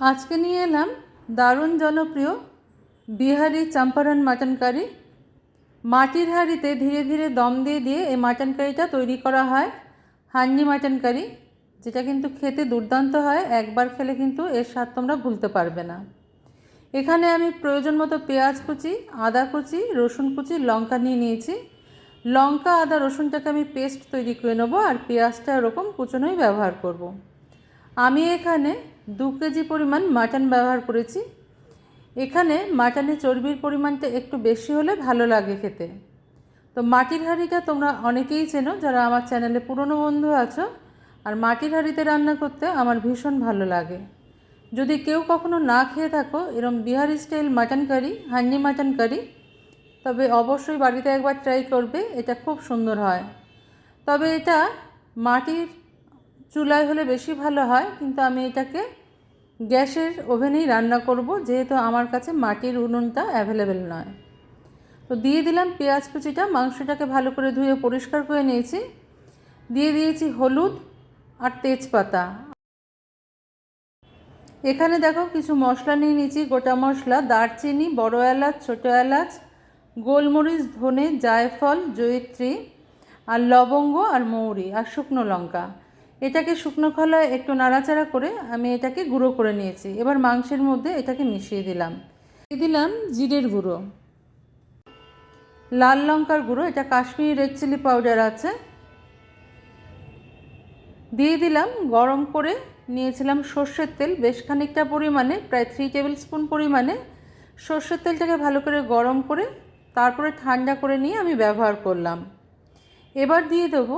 আজকে নিয়ে এলাম দারুণ জনপ্রিয় বিহারি চম্পারণ মাটন কারি। মাটির হাঁড়িতে ধীরে ধীরে দম দিয়ে দিয়ে এই মাটন কারিটা তৈরি করা হয়, হান্ডি মাটন কারি, যেটা কিন্তু খেতে দুর্দান্ত হয়, একবার খেলে কিন্তু এর স্বাদ তোমরা ভুলতে পারবে না। এখানে আমি প্রয়োজন মতো পেঁয়াজ কুচি, আদা কুচি, রসুন কুচি, লঙ্কা নিয়ে নিয়েছি। লঙ্কা, আদা, রসুনটাকে আমি পেস্ট তৈরি করে নেব আর পেঁয়াজটা এরকম কুচনোই ব্যবহার করব। আমি এখানে দু কেজি পরিমাণ মাটন ব্যবহার করেছি। এখানে মাটনের চর্বির পরিমাণটা একটু বেশি হলে ভালো লাগে খেতে। তো মাটির হাঁড়িটা তোমরা অনেকেই চেনো, যারা আমার চ্যানেলে পুরনো বন্ধু আছো, আর মাটির হাঁড়িতে রান্না করতে আমার ভীষণ ভালো লাগে। যদি কেউ কখনো না খেয়ে থাকো, এরম Bihari style mutton curry, handi mutton curry, তবে অবশ্যই বাড়িতে একবার ট্রাই করবে, এটা খুব সুন্দর হয়। তবে এটা মাটির চুলায় হলে বেশি ভালো হয়, কিন্তু আমি এটাকে গ্যাসের ওভেনেই রান্না করব, যেহেতু আমার কাছে মাটির উনুনটা অ্যাভেলেবেল নয়। তো দিয়ে দিলাম পেঁয়াজ কুচিটা, মাংসটাকে ভালো করে ধুয়ে পরিষ্কার করে নিয়েছি। দিয়ে দিয়েছি হলুদ আর তেজপাতা। এখানে দেখো কিছু মশলা নিয়ে নিয়েছি, গোটা মশলা, দারচিনি, বড় এলাচ, ছোটো এলাচ, গোলমরিচ, ধনে, জায়ফল, জয়িত্রী, আর লবঙ্গ আর মৌরি, আর শুকনো লঙ্কা। এটাকে শুকনো খোলায় একটু নাড়াচাড়া করে আমি এটাকে গুঁড়ো করে নিয়েছি। এবার মাংসের মধ্যে এটাকে মিশিয়ে দিলাম। দিয়ে দিলাম জিরের গুঁড়ো। লাল লঙ্কার গুঁড়ো, এটা কাশ্মীরি রেড চিলি পাউডার আছে। দিয়ে দিলাম গরম করে নিয়েছিলাম সর্ষের তেল, বেশ খানিকটা পরিমাণে, প্রায় থ্রি টেবিল স্পুন পরিমাণে। সর্ষের তেলটাকে ভালো করে গরম করে তারপরে ঠান্ডা করে নিয়ে আমি ব্যবহার করলাম। এবার দিয়ে দেবো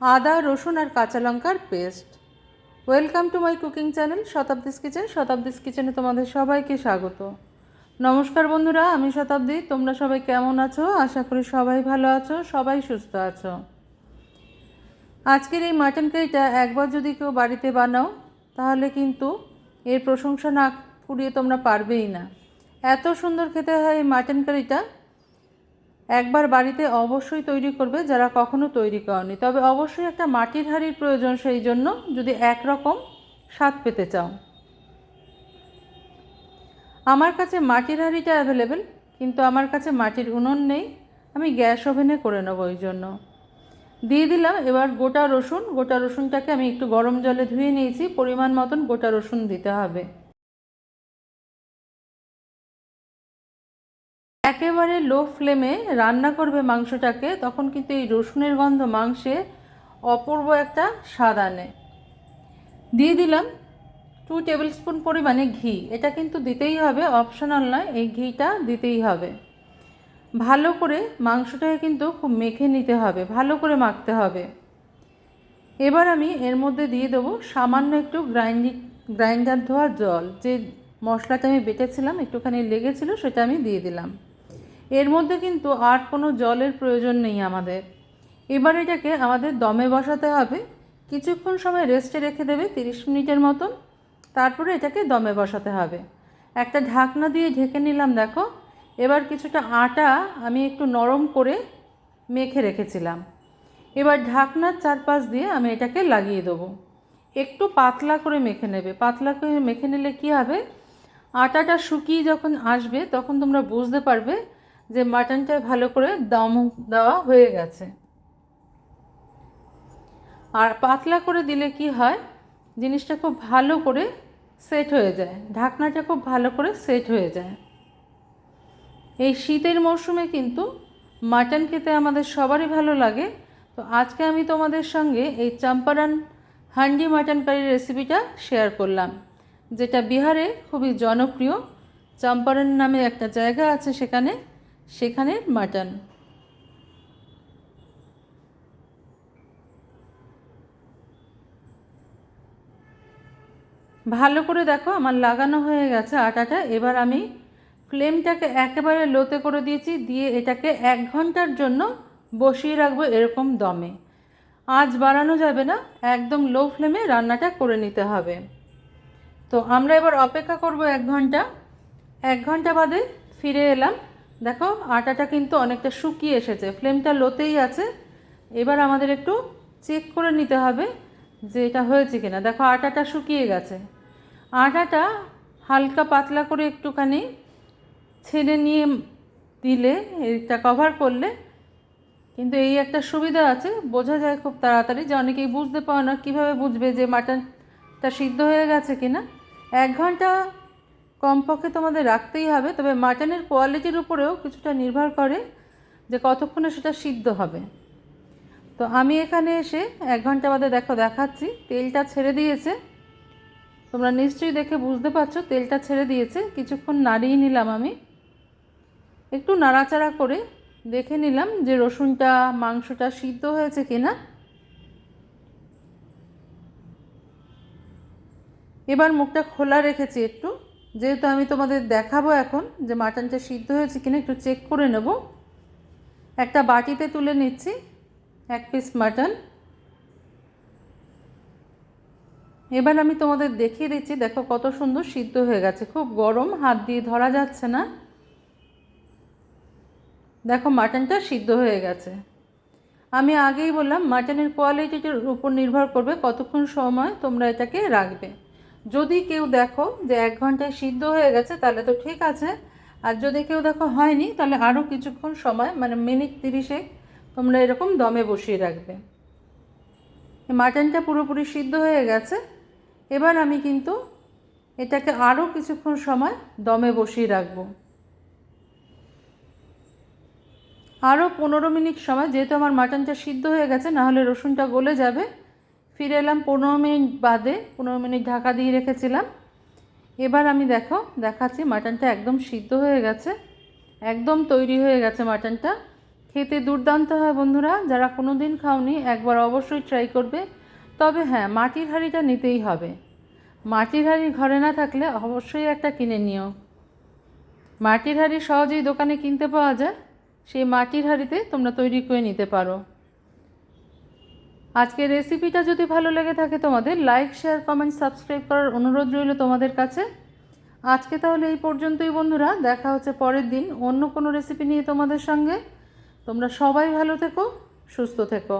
আদা, রসুন আর কাঁচা লঙ্কার paste. Welcome to my cooking channel Shatabdi's kitchen Shatabdi's কিচেনে তোমাদের সবাইকে স্বাগত। নমস্কার বন্ধুরা, আমি শতাব্দী। তোমরা সবাই কেমন আছো? আশা করি সবাই ভালো আছো, সবাই সুস্থ আছো। আজকের এই মাটন কারিটা একবার যদি কেউ বাড়িতে বানাও, তাহলে কিন্তু এর প্রশংসা না কুড়িয়ে তোমরা পারবেই না। এত সুন্দর খেতে হয় এই মাটন কারিটা একবার বাড়িতে অবশ্যই তৈরি করবে যারা কখনো তৈরি করেনি। তবে অবশ্যই একটা মাটির হাঁড়ির প্রয়োজন, সেই জন্য যদি একরকম স্বাদ পেতে চাও। আমার কাছে মাটির হাঁড়িটা অ্যাভেলেবেল কিন্তু আমার কাছে মাটির উনুন নেই। আমি গ্যাস ওভেনে করে নেব ওই জন্য। দিয়ে দিলাম এবার গোটা রসুন। গোটা রসুনটাকে আমি একটু গরম জলে ধুয়ে নিয়েছি। পরিমাণ মতন গোটা রসুন দিতে হবে। একেবারে লো ফ্লেমে রান্না করবে মাংসটাকে, তখন কিন্তু এই রসুনের গন্ধ মাংসে অপূর্ব একটা স্বাদ আনে। দিয়ে দিলাম টু টেবিল স্পুন পরিমাণে ঘি। এটা কিন্তু দিতেই হবে অপশনাল নয়, এই ঘিটা দিতেই হবে। ভালো করে মাংসটাকে কিন্তু খুব মেখে নিতে হবে, ভালো করে মাখতে হবে। এবার আমি এর মধ্যে দিয়ে দেবো সামান্য একটু গ্রাইন্ডি গ্রাইন্ডার ধোয়ার জল। যে মশলাটা আমি বেটেছিলাম, একটুখানি লেগেছিলো, সেটা আমি দিয়ে দিলাম। এর মধ্যে কিন্তু আর কোনো জলের প্রয়োজন নেই আমাদের। এবার এটাকে আমাদের দমে বসাতে হবে। কিছুক্ষণ সময় রেস্টে রেখে দেবে, তিরিশ মিনিটের মতন। তারপরে এটাকে দমে বসাতে হবে। একটা ঢাকনা দিয়ে ঢেকে নিলাম, দেখো। এবার কিছুটা আটা আমি একটু নরম করে মেখে রেখেছিলাম। এবার ঢাকনার চারপাশ দিয়ে আমি এটাকে লাগিয়ে দেবো। একটু পাতলা করে মেখে নেবে। পাতলা করে মেখে নিলে কী হবে? আটাটা শুকিয়ে যখন আসবে, তখন তোমরা বুঝতে পারবে যে মাটনটা ভালো করে দম দেওয়া হয়ে গেছে। আর পাতলা করে দিলে কি হয়? জিনিসটা খুব ভালো করে সেট হয়ে যায়। ঢাকনাটা খুব ভালো করে সেট হয়ে যায়। এই শীতের মরশুমে কিন্তু মাটন খেতে আমাদের সবারই ভালো লাগে। তো আজকে আমি তোমাদের সঙ্গে এই চাম্পারান হান্ডি মাটন কারির রেসিপিটা শেয়ার করলাম, যেটা বিহারে খুবই জনপ্রিয়। চম্পারন নামে একটা জায়গা আছে সেখানে সেখানের মাটন। ভালো করে দেখো, আমার লাগানো হয়ে গেছে আটাটা। এবার আমি ফ্লেমটাকে একেবারে লোতে করে দিয়েছি, দিয়ে এটাকে এক ঘণ্টার জন্য বসিয়ে রাখব এরকম দমে। আজ বাড়ানো যাবে না, একদম লো ফ্লেমে রান্নাটা করে নিতে হবে। তো আমরা এবার অপেক্ষা করব এক ঘণ্টা। এক ঘণ্টা বাদে ফিরে এলাম। দেখো, আটাটা কিন্তু অনেকটা শুকিয়ে এসেছে। ফ্লেমটা লোতেই আছে। এবার আমাদের একটু চেক করে নিতে হবে যে এটা হয়েছে কিনা। দেখো, আটাটা শুকিয়ে গেছে। আটাটা হালকা পাতলা করে একটুখানি ছেড়ে নিয়ে দিলে, এটা কভার করলে কিন্তু এই একটা সুবিধা আছে। বোঝা যায় খুব তাড়াতাড়ি যে অনেকেই বুঝতে পারে না কীভাবে বুঝবে যে মাটনটা সিদ্ধ হয়ে গেছে কিনা। এক ঘণ্টা কমপক্ষে তোমাদের রাখতেই হবে, তবে মাটনের কোয়ালিটির উপরেও কিছুটা নির্ভর করে যে কতক্ষণে সেটা সিদ্ধ হবে। তো আমি এখানে এসে এক ঘণ্টা বাদে দেখো দেখাচ্ছি, তেলটা ছেড়ে দিয়েছে। তোমরা নিশ্চয়ই দেখে বুঝতে পারছ, তেলটা ছেড়ে দিয়েছে, কিছুক্ষণ নাড়িয়ে নিলাম আমি। একটু নাড়াচাড়া করে দেখে নিলাম যে রসুনটা, মাংসটা সিদ্ধ হয়েছে কিনা। এবার মুখটা খোলা রেখেছি একটু। যেহেতু আমি তোমাদের দেখাবো এখন যে মাটনটা সিদ্ধ হয়েছে কিনা, একটু চেক করে নেব। একটা বাটিতে তুলে নিচ্ছি, এক পিস মাটন এবার আমি তোমাদের দেখিয়ে দিচ্ছি, দেখো কত সুন্দর সিদ্ধ হয়ে গেছে। খুব গরম, হাত দিয়ে ধরা যাচ্ছে না। দেখো মাটনটা সিদ্ধ হয়ে গেছে। আমি আগেই বললাম, মাটনের কোয়ালিটির উপর নির্ভর করবে কতক্ষণ সময় তোমরা এটাকে রাখবে। যদি কেউ দেখো যে এক ঘন্টায় সিদ্ধ হয়ে গেছে, তাহলে তো ঠিক আছে। আর যদি কেউ দেখো হয়নি, তাহলে আরও কিছুক্ষণ সময় মানে মিনিট তিরিশে তোমরা এরকম দমে বসিয়ে রাখবে। মাটনটা পুরোপুরি সিদ্ধ হয়ে গেছে। এবার আমি কিন্তু এটাকে আরও কিছুক্ষণ সময় দমে বসিয়ে রাখব। আরও পনেরো মিনিট সময়, যেহেতু আমার মাটনটা সিদ্ধ হয়ে গেছে, নাহলে রসুনটা গলে যাবে। ফিরে এলাম পনেরো মিনিট বাদে, পনেরো মিনিট ঢাকা দিয়ে রেখেছিলাম। এবার আমি দেখো, দেখাচ্ছি মাটনটা একদম সিদ্ধ হয়ে গেছে, একদম তৈরি হয়ে গেছে মাটনটা। খেতে দুর্দান্ত হয় বন্ধুরা, যারা কোনো দিন খাওনি, একবার অবশ্যই ট্রাই করবে। তবে হ্যাঁ মাটির হাঁড়িটা নিতেই হবে। মাটির হাঁড়ি ঘরে না থাকলে অবশ্যই একটা কিনে নিও। মাটির হাঁড়ি সহজেই দোকানে কিনতে পাওয়া যায়, সেই মাটির হাঁড়িতে তোমরা তৈরি করে নিতে পারো। আজকের রেসিপিটা যদি ভালো লেগে থাকে তোমাদের লাইক শেয়ার কমেন্ট সাবস্ক্রাইব করার অনুরোধ রইল তোমাদের কাছে। আজকে তাহলে এই পর্যন্তই বন্ধুরা, দেখা হচ্ছে পরের দিন অন্য কোনো রেসিপি নিয়ে তোমাদের সঙ্গে। তোমরা সবাই ভালো থেকো, সুস্থ থেকো।